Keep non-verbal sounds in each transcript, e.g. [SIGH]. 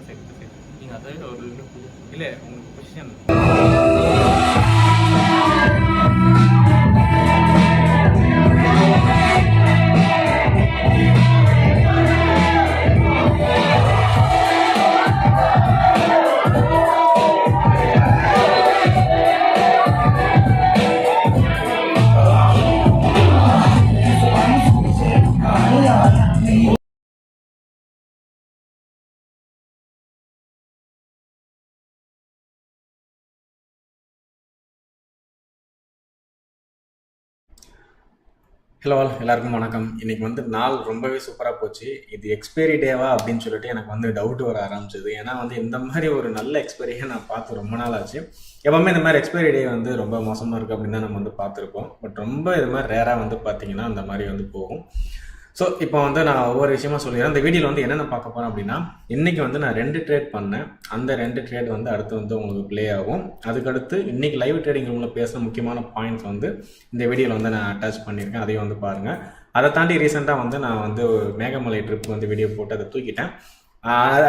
இந்த சைடு இந்த சைடு நீங்க அதை விட ஒரு இன்னும் புது- இல்ல உங்களுக்கு பொசிஷன் ஹலோ எல்லாருக்கும் வணக்கம். இன்னைக்கு வந்து நாள் ரொம்பவே சூப்பராக போச்சு. இது எக்ஸ்பைரி டேவா அப்படின்னு சொல்லிட்டு எனக்கு வந்து டவுட் வர ஆரம்பிச்சது. ஏன்னா வந்து இந்த மாதிரி ஒரு நல்ல எக்ஸ்பைரியை நான் பார்த்து ரொம்ப நாள் ஆச்சு. எப்பவுமே இந்த மாதிரி எக்ஸ்பைரி டே வந்து ரொம்ப மோசமாக இருக்குது அப்படின்னு தான் நம்ம வந்து பார்த்துருப்போம். பட் ரொம்ப இது மாதிரி ரேராக வந்து பார்த்தீங்கன்னா அந்த மாதிரி வந்து போகும். ஸோ இப்போ வந்து நான் ஒவ்வொரு விஷயமா சொல்லிடுறேன். இந்த வீடியோவில் வந்து என்னென்ன பார்க்க போகிறேன் அப்படின்னா இன்றைக்கி வந்து நான் ரெண்டு ட்ரேட் பண்ணேன். அந்த ரெண்டு ட்ரேட் வந்து அடுத்து வந்து உங்களுக்கு ப்ளே ஆகும். அதுக்கடுத்து இன்றைக்கி லைவ் ட்ரேடிங் ரூமில் பேசுகிற முக்கியமான பாயிண்ட்ஸ் வந்து இந்த வீடியோவில் வந்து நான் அட்டாச் பண்ணியிருக்கேன். அதையும் வந்து பாருங்கள் அதை தாண்டி ரீசெண்டாக வந்து நான் வந்து மேகமலை ட்ரிப் வந்து வீடியோ போட்டு அதை தூக்கிட்டேன்.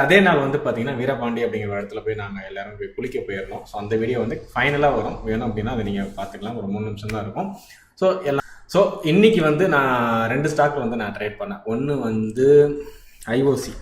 அதே நாள் வந்து பார்த்தீங்கன்னா வீரபாண்டி அப்படிங்கிற இடத்துல போய் நாங்கள் எல்லாரும் போய் குளிக்க போயிருந்தோம். ஸோ அந்த வீடியோ வந்து ஃபைனலாக வரும். வேணும் அப்படின்னா அதை நீங்கள் பார்த்துக்கலாம். ஒரு மூணு நிமிஷம் தான் இருக்கும். ஸோ எல்லாம் ஸோ இன்னைக்கு வந்து நான் ரெண்டு ஸ்டாக் வந்து நான் ட்ரேட் பண்ணேன். ஒன்று வந்து ஐஓசி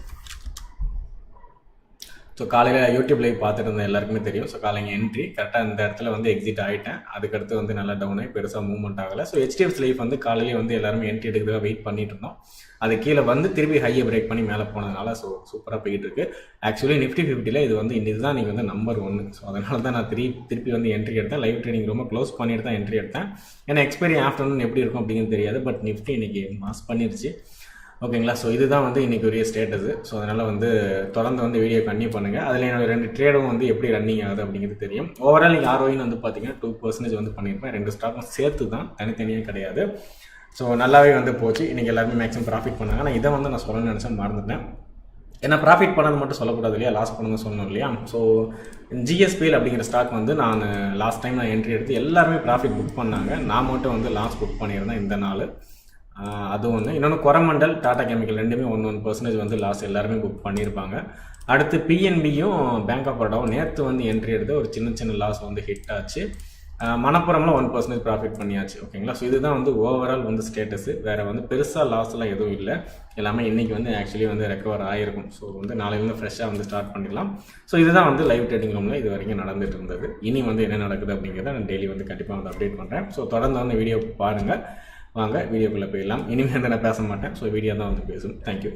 ஸோ காலையில் யூடியூப் லைவ் பார்த்துட்டு இருந்த எல்லாருக்குமே தெரியும். ஸோ காலையில் என்ட்ரி கரெக்டாக இந்த இடத்துல வந்து எக்ஸிட் ஆகிட்டேன் அதுக்கடுத்து வந்து நல்லா டவுன் ஆகி பெருசாக மூவ்மெண்ட் ஆகலை. ஸோ ஹெச்டிஎஃப்ஸ் லைஃப் வந்து காலையிலே வந்து எல்லாருமே என்ட்ரி எடுக்கிறதுக்காக வெயிட் பண்ணிட்டு இருந்தோம். அது கீழே வந்து திருப்பி ஹையை பிரேக் பண்ணி மேலே போனதுனால ஸோ சூப்பராக போயிட்டு இருக்கு ஆக்சுவலி நிஃப்டி ஃபிஃப்டியில் இது வந்து இன்னைக்கு தான் நீங்கள் வந்து நம்பர் ஒன்று ஸோ அதனால தான் நான் திருப்பி திருப்பி வந்து என்ட்ரி எடுத்தேன். லைவ் ட்ரேடிங் ரொம்ப க்ளோஸ் பண்ணிட்டு தான் என்ட்ரி எடுத்தேன். ஏன்னா எக்ஸ்பைரி ஆஃப்டர்நூன் எப்படி இருக்கும் அப்படிங்கிறது தெரியாது. பட் நிஃப்டி இன்னைக்கு மாஸ் பண்ணிருச்சு. ஓகேங்களா ஸோ இதுதான் வந்து இன்றைக்கி உரிய ஸ்டேட்டஸ் ஸோ அதனால் வந்து தொடர்ந்து வந்து வீடியோ கன்டினியூ பண்ணுங்கள் அதில் என்னோட ரெண்டு ட்ரேடும் வந்து எப்படி ரன்னிங் ஆகுது அப்படிங்கிறது தெரியும். ஓவரால் நீங்கள் ஆர்ஓயின் வந்து பார்த்தீங்கன்னா டூ பர்சன்டேஜ் வந்து பண்ணியிருப்பேன். ரெண்டு ஸ்டாக்கும் சேர்த்து தான் தனித்தனியாக கிடையாது. ஸோ நல்லாவே வந்து போச்சு. இன்றைக்கி எல்லாருமே மேக்ஸிமம் ப்ராஃபிட் பண்ணாங்க. ஆனால் இதை வந்து நான் சொல்லணும்னு நினச்சேன் மறந்துட்டேன். ஏன்னா ப்ராஃபிட் பண்ணது மட்டும் சொல்லக்கூடாது இல்லையா? லாஸ் பண்ணது சொல்லணும் இல்லையா? ஸோ ஜிஎஸ்பிஎல் அப்படிங்கிற ஸ்டாக் வந்து நான் லாஸ்ட் டைம் நான் என்ட்ரி எடுத்து எல்லாருமே ப்ராஃபிட் புக் பண்ணாங்க. நான் மட்டும் வந்து லாஸ் புக் பண்ணியிருந்தேன் இந்த நாள். அது ஒன்று இன்னொன்று கொரமண்டல் டாடா கெமிக்கல் ரெண்டுமே ஒன்று ஒன் பர்சன்டேஜ் வந்து லாஸ் எல்லாருமே புக் பண்ணியிருப்பாங்க. அடுத்து பிஎன்பியும் பேங்க் ஆஃப் பரோடாவும் நேற்று வந்து என்ட்ரி எடுத்து ஒரு சின்ன சின்ன லாஸ் வந்து ஹிட் ஆச்சு. ஆஹ் ஒன் பர்சன்டேஜ் ப்ராஃபிட் பண்ணியாச்சு ஓகேங்களா ஸோ இதுதான் வந்து ஓவரால் வந்து ஸ்டேட்டஸு வேறு வந்து பெருசாக லாஸ்லாம் எதுவும் இல்லை. எல்லாமே இன்றைக்கி வந்து ஆக்சுவலி வந்து ரெக்கவர் ஆகிருக்கும் ஸோ வந்து நாளைக்கு வந்து ஃப்ரெஷ்ஷாக வந்து ஸ்டார்ட் பண்ணிடலாம். ஸோ இதுதான் வந்து லைவ் ட்ரேடிங் ரூமில் இது வரைக்கும் நடந்துட்டு இருந்தது. இனி வந்து என்ன நடக்குது அப்படிங்கிறத நான் டெய்லி வந்து கண்டிப்பாக வந்து அப்டேட் பண்ணுறேன் ஸோ தொடர்ந்து வந்து வீடியோ பாருங்கள் வாங்க வீடியோக்குள்ளே போயிடலாம். இனிமேல் வந்து நான் பேச மாட்டேன். ஸோ வீடியோ தான் வந்து பேசும். தேங்க்யூ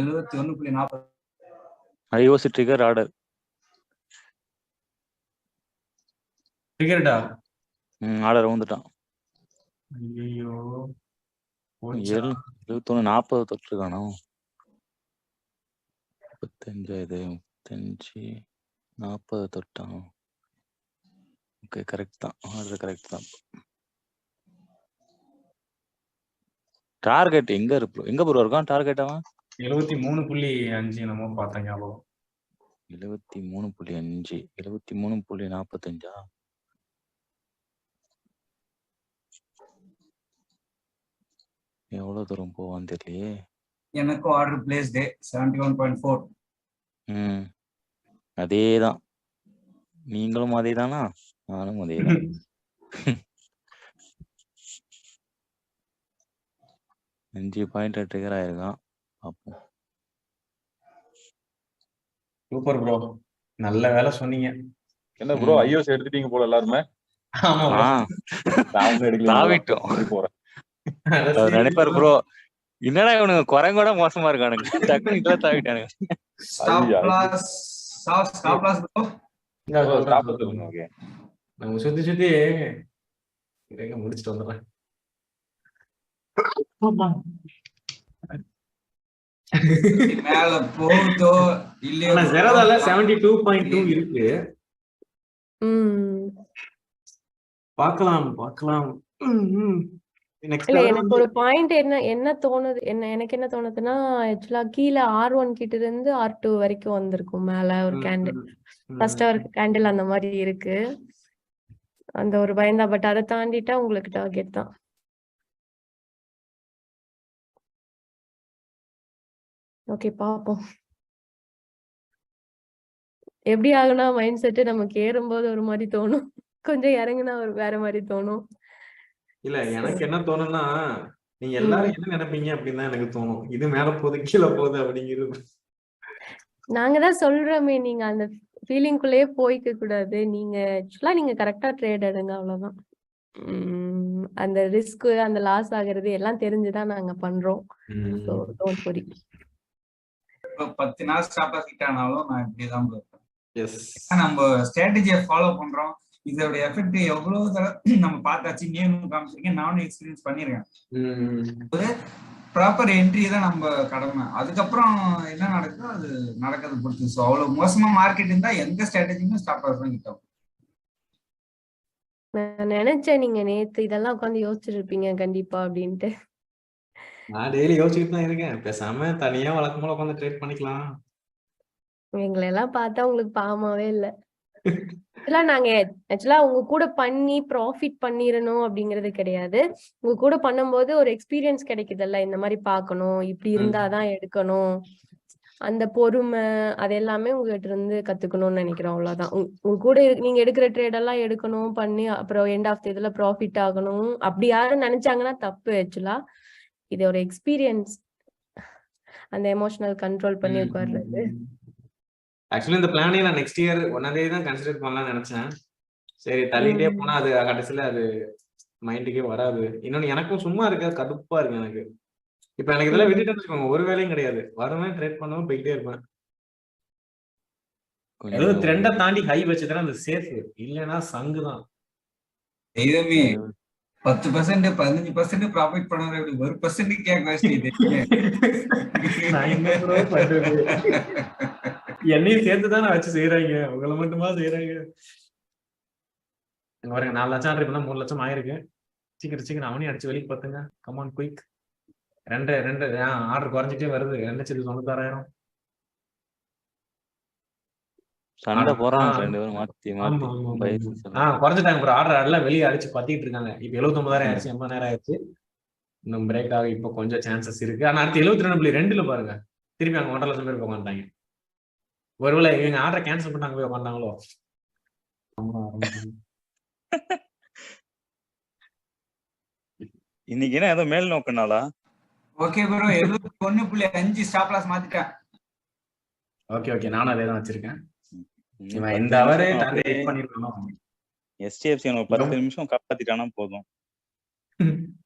எழுபத்தி ஒண்ணு புள்ளி நாற்பது. ஐஓசி ட்ரிகர் ஆர்டர் ட்ரிகர்டா ஆர்டர் வந்துட்டான் ஐயோ எழுபத்தொன்னு நாற்பது தொட்டிருக்கானோ முப்பத்தஞ்சு இது முப்பத்தஞ்சு நாற்பது தொட்டான். ஓகே கரெக்ட் தான். ஆர்டர் கரெக்ட் தான். டார்கெட் எங்க இருக்கு எங்க ப்ரோ இருக்கான் டார்கெட் அவன்? எழுபத்தி மூணு புள்ளி அஞ்சு என்னமோ பார்த்தேன் ஞாபகம். எழுபத்தி மூணு புள்ளி அஞ்சு. எழுபத்தி மூணு புள்ளி நாற்பத்தஞ்சா எவ்வளவு தூரம் போவான்னு தெரியலையே. எனக்கும் ஆர்டர் பிளேஸ் டே செவன்டி ஒன் பாயிண்ட் ஃபோர் ம். அதேதான். நீங்களும் அதேதானா? நானும் அதேதான். [LAUGHS] அஞ்சு பாயிண்ட் ட்ரிகர் ஆயிருக்கான் பார்ப்போம் சூப்பர் ப்ரோ நல்ல வேலை சொன்னீங்க. என்ன ப்ரோ. ஐஓஎஸ் எடுத்துட்டீங்க போல எல்லாருமே? நினைப்பாரு ப்ரோ என்னடா இவனுங்க குரங்கோட மோசமா இருக்கானுங்க. டக்குனு இதெல்லாம் தாவிட்டானுங்க நம்ம சுத்தி சுத்தி முடிச்சிட்டு வந்துடுறேன். மேல போகுதோ இல்லையோ ஜெரதால செவன்டி டூ பாயிண்ட் டூ இருக்கு. ம். பார்க்கலாம் பார்க்கலாம். நெக்ஸ்ட் இல்ல எனக்கு ஒரு பாயிண்ட் என்ன என்ன தோணுது என்ன எனக்கு என்ன தோணுதுன்னா ஆக்சுவலா கீழே ஆர் ஒன் கிட்ட இருந்து ஆர் டூ வரைக்கும் வந்திருக்கும் மேல ஒரு கேண்டில் ஃபர்ஸ்ட் ஒரு கேண்டில் அந்த மாதிரி இருக்கு. அந்த ஒரு பயந்தா பட் அதை தாண்டிட்டா உங்களுக்கு டார்கெட் தான். ஓகே பாப்போம். எப்படி ஆகுனா மைண்ட் செட்டு நமக்கு ஏறும்போது ஒரு மாதிரி தோணும். கொஞ்சம் இறங்குனா ஒரு வேற மாதிரி தோணும். இல்ல எனக்கு என்ன தோணும்னா நீங்க எல்லாரும் என்ன நினைப்பீங்க அப்படின்னு தான் எனக்கு தோணும். இது மேல போகுது கீழே போகுது அப்படிங்கிறது. நாங்க தான் சொல்றோமே நீங்க அந்த ஃபீலிங்குள்ளேயே போய்க்க கூடாது. நீங்க ஆக்சுவலா நீங்க கரெக்டா ட்ரேட் எடுங்க அவ்வளவுதான். அந்த ரிஸ்க் அந்த லாஸ் ஆகுறது எல்லாம் தெரிஞ்சுதான் நாங்க பண்றோம். ஸோ டோன்ட் பத்து நாள் ஸ்டாப் லாஸ் ஹிட் ஆனாலும் நான் இப்படிதான் இருப்பேன். நம்ம ஸ்ட்ராட்டஜியை ஃபாலோ பண்றோம். இதோட எஃபெக்ட் எவ்வளவு தடவை நம்ம பார்த்தாச்சு நீனும் காமிச்சிருக்கேன் நானும் எக்ஸ்பீரியன்ஸ் பண்ணிருக்கேன். ப்ராப்பர் என்ட்ரி தான் நம்ம கடமை. அதுக்கப்புறம் என்ன நடக்குதோ அது நடக்கிறது பொறுத்து. ஸோ அவ்வளவு மோசமா மார்க்கெட் இருந்தா எந்த ஸ்ட்ராட்டஜியும் ஸ்டாப் தான் கிட்டோம் நான் நினைச்சேன் நீங்க நேத்து இதெல்லாம் உட்காந்து யோசிச்சுட்டு இருப்பீங்க கண்டிப்பா அப்படின்ட்டு. நான் டெய்லி யோசிச்சுட்டு தான் இருக்கேன். பேசாம தனியா வழக்கம் போல உட்காந்து ட்ரேட் பண்ணிக்கலாம். எங்களை எல்லாம் பார்த்தா உங்களுக்கு பாவமாவே இல்ல. ஆக்சுவலா நாங்க ஆக்சுவலா உங்க கூட பண்ணி ப்ராஃபிட் பண்ணிரணும் அப்படிங்கிறது கிடையாது. உங்க கூட பண்ணும்போது ஒரு எக்ஸ்பீரியன்ஸ் கிடைக்குதுல்ல. இந்த மாதிரி பார்க்கணும். இப்படி இருந்தாதான் எடுக்கணும். அந்த பொறுமை அது எல்லாமே உங்ககிட்ட இருந்து கத்துக்கணும்னு நினைக்கிறோம் அவ்வளவுதான். உங்க கூட நீங்க எடுக்கிற ட்ரேட் எல்லாம் எடுக்கணும் பண்ணி அப்புறம் எண்ட் ஆஃப் இதுல ப்ராஃபிட் ஆகணும். அப்படி யாரும் நினைச்சாங்கன்னா தப்பு ஆக்சுவலா இது ஒரு எக்ஸ்பீரியன்ஸ் அந்த எமோஷனல் கண்ட்ரோல் பண்ணி உட்கார்றது. ஆக்சுவலி இந்த பிளானே நான் நெக்ஸ்ட் இயர் ஒன்னாம் தேதி தான் கன்சிடர் பண்ணலாம்னு நினைச்சேன். சரி தள்ளிட்டே. போனா அது கடைசியில அது மைண்டுக்கே வராது. இன்னொன்னு எனக்கும் சும்மா இருக்காது கடுப்பா இருக்கு எனக்கு. இப்ப எனக்கு இதெல்லாம் விட்டுட்டு வச்சுக்கோங்க ஒரு வேலையும் கிடையாது. வருவேன் ட்ரேட் பண்ணுவேன் போய்கிட்டே இருப்பேன். ஏதோ ட்ரெண்டை தாண்டி ஹை வச்சதுன்னா அது சேஃப் இல்லைன்னா சங்கு தான். தெய்வமே பத்து பர்சன்ட் பதினஞ்சு பர்சன்ட் ப்ராஃபிட் பண்ணுற இப்படி ஒரு பர்சன்ட் கேட்க வச்சுட்டு என்னையும் சேர்த்து தானே நான் வச்சு செய்யறாங்க உங்களை மட்டுமா செய்யறாங்க இங்க பாருங்க நாலு லட்சம் ஆர்டர் பண்ணா மூணு லட்சம் ஆயிருக்கு சீக்கிரம் சீக்கிரம் அவனையும் அடிச்சு வெளியே பார்த்துங்க கமான் குயிக் ரெண்டு ரெண்டு ஆர்டர் குறைஞ்சிட்டே வருது ரெண்டு லட்சத்தி தொண்ணூத்தாறாயிரம் சண்டை போறாங்க. ரெண்டு பேரும் மாத்தி மாத்தி குறைஞ்சிட்டாங்க. ப்ரோ ஆர்டர் எல்லாம் வெளியே அடிச்சு பத்திட்டு இருக்காங்க. இப்போ எழுபத்தொன்பதாயிரம் ஆயிடுச்சு எண்பதாயிரம் ஆயிடுச்சு. இன்னும் பிரேக் ஆக இப்போ கொஞ்சம் சான்சஸ் இருக்கு. ஆனா அடுத்து எழுபத்தி ரெண்டு புள்ளி ரெண்டுல பாருங்க. திருப்பி அங்க ஒன்றரை லட்சம் பேர் உட்காந்துட்டாங்க ஒருவேளை இவங்க ஆர்டர் கேன்சல் பண்ணாங்க போய் உட்காந்தாங்களோ இன்னைக்கு என்ன ஏதோ மேல் நோக்குனாலா ஓகே ப்ரோ எழுபத்தி ஒண்ணு புள்ளி அஞ்சு ஸ்டாப் லாஸ் மாத்திட்டேன். ஓகே ஓகே நானும் அதே தான் வச்சிருக்கேன். இந்த அவரே ஒரு பத்து நிமிஷம் காப்பாத்திட்டானா போதும். [LAUGHS]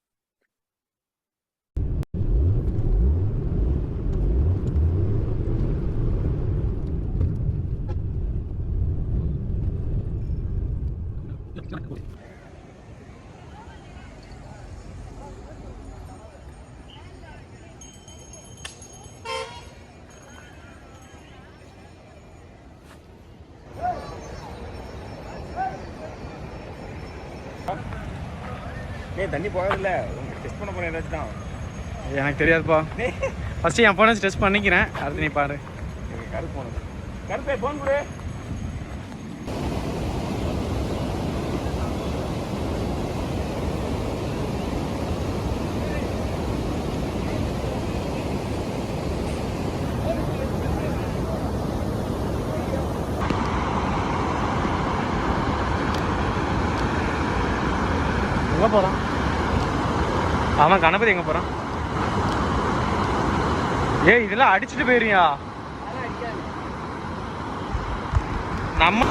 டேய் தண்ணி போகல டெஸ்ட் பண்ண போறேன் ஏதாச்சும் தான். எனக்கு தெரியாதுப்பா. ஃபர்ஸ்ட் என் ஃபோனை டெஸ்ட் பண்ணிக்கிறேன். அடுத்து நீ பாரு. கருப்பு போனது கருப்பே போன் கொடு எங்கே போகிறான் அவன் கணபதி எங்கே போகிறான் ஏய் இதெல்லாம் அடிச்சுட்டு போயிருவியா? நம்ம